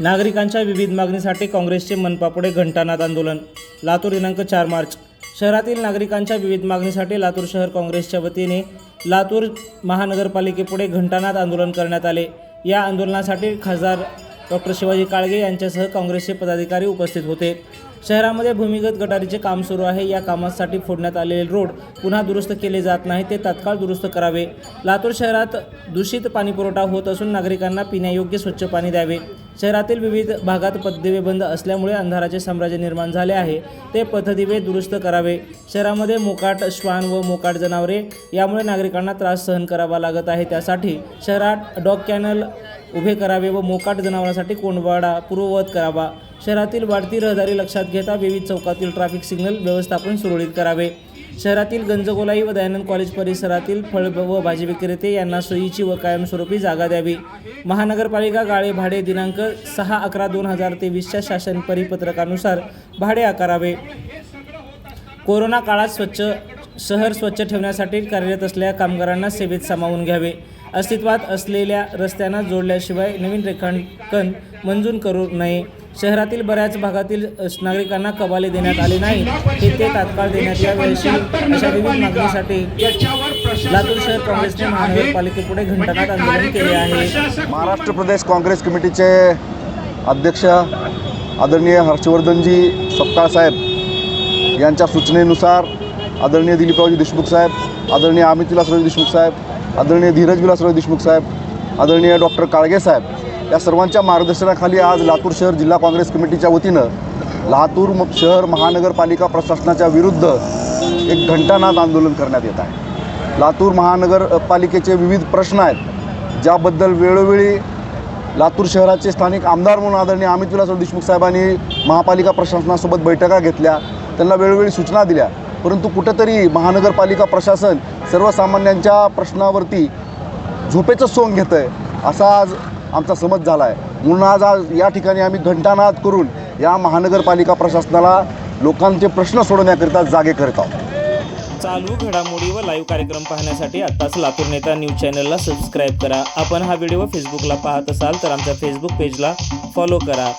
नागरिकांच्या विविध मागणीसाठी काँग्रेसचे मनपापुढे घंटानाद आंदोलन. लातूर दिनांक चार मार्च. शहरातील नागरिकांच्या विविध मागणीसाठी लातूर शहर काँग्रेसच्या वतीने लातूर महानगरपालिकेपुढे घंटानाद आंदोलन करण्यात आले. या आंदोलनासाठी खासदार डॉक्टर शिवाजी काळगे यांच्यासह काँग्रेसचे पदाधिकारी उपस्थित होते. शहरामध्ये भूमिगत गटारीचे काम सुरू आहे. या कामासाठी फोडण्यात आलेले रोड पुन्हा दुरुस्त केले जात नाही ते तात्काळ दुरुस्त करावे. लातूर शहरात दूषित पाणीपुरवठा होत असून नागरिकांना पिण्यायोग्य स्वच्छ पाणी द्यावे. शहरातील विविध भागात पथदिवे बंद असल्यामुळे अंधाराचे साम्राज्य निर्माण झाले आहे. ते पथदिवे दुरुस्त करावे. शहरामध्ये मोकाट श्वान व मोकाट जनावरे यामुळे नागरिकांना त्रास सहन करावा लागत आहे. त्यासाठी शहरात डॉग कॅनल उभे करावे व मोकाट जनावरांसाठी कोंडवाडा पूर्ववत करावा. शहरातील वाढती रहदारी लक्षात घेता विविध चौकातील ट्रॅफिक सिग्नल व्यवस्थापन सुरळीत करावे. शहरातील गंजगोलाई व दयानंद कॉलेज परिसरातील फळ व भाजी विक्रेते यांना सोयीची व कायमस्वरूपी जागा द्यावी. महानगरपालिका गाळे भाडे दिनांक सहा अकरा दोन हजार तेवीसच्या शासन परिपत्रकानुसार भाडे आकारावे. कोरोना काळात स्वच्छ शहर स्वच्छ ठेवण्यासाठी कार्यरत असलेल्या कामगारांना सेवेत सामावून घ्यावे. अस्तित्वात असलेल्या रस्त्यांना जोडल्याशिवाय नवीन रेखांकन मंजूर करू नये. शहरातील बऱ्याच भागातील नागरिकांना कबाले देण्यात आले नाही. हे ते तात्काळ देण्यात यावे अशी अशा विविध मागणीसाठी लातूर शहर काँग्रेसने महानगरपालिकेपुढे घंटानाद आंदोलन केले आहे. महाराष्ट्र प्रदेश काँग्रेस कमिटीचे अध्यक्ष आदरणीय हर्षवर्धनजी सपकाळ साहेब यांच्या सूचनेनुसार आदरणीय दिलीपरावजी देशमुख साहेब आदरणीय अमित विलासराव देशमुख साहेब आदरणीय धीरज विलासराव देशमुख साहेब आदरणीय डॉक्टर काळगे साहेब या सर्वांच्या मार्गदर्शनाखाली आज लातूर शहर जिल्हा काँग्रेस कमिटीच्या वतीनं लातूर शहर महानगरपालिका प्रशासनाच्या विरुद्ध एक घंटानाद आंदोलन करण्यात येत आहे. लातूर महानगरपालिकेचे विविध प्रश्न आहेत ज्याबद्दल वेळोवेळी लातूर शहराचे स्थानिक आमदार म्हणून आदरणीय अमित विलासराव देशमुख साहेबांनी महापालिका प्रशासनासोबत बैठका घेतल्या त्यांना वेळोवेळी सूचना दिल्या. परंतु कुठंतरी महानगरपालिका प्रशासन सर्वसामान्यांच्या प्रश्नावरती झोपेचं सोंग घेतं आहे असा आज आमचा समज झाला आहे म्हणून आज आज या ठिकाणी आम्ही घंटानाद करून या महानगरपालिका प्रशासनाला लोकांचे प्रश्न सोडवण्याकरिता जागे करत आहोत. चालू घडामोडी व लाईव्ह कार्यक्रम पाहण्यासाठी आत्ताच लातूर नेता न्यूज चॅनलला सबस्क्राईब करा. आपण हा व्हिडिओ फेसबुकला पाहत असाल तर आमच्या फेसबुक पेजला फॉलो करा.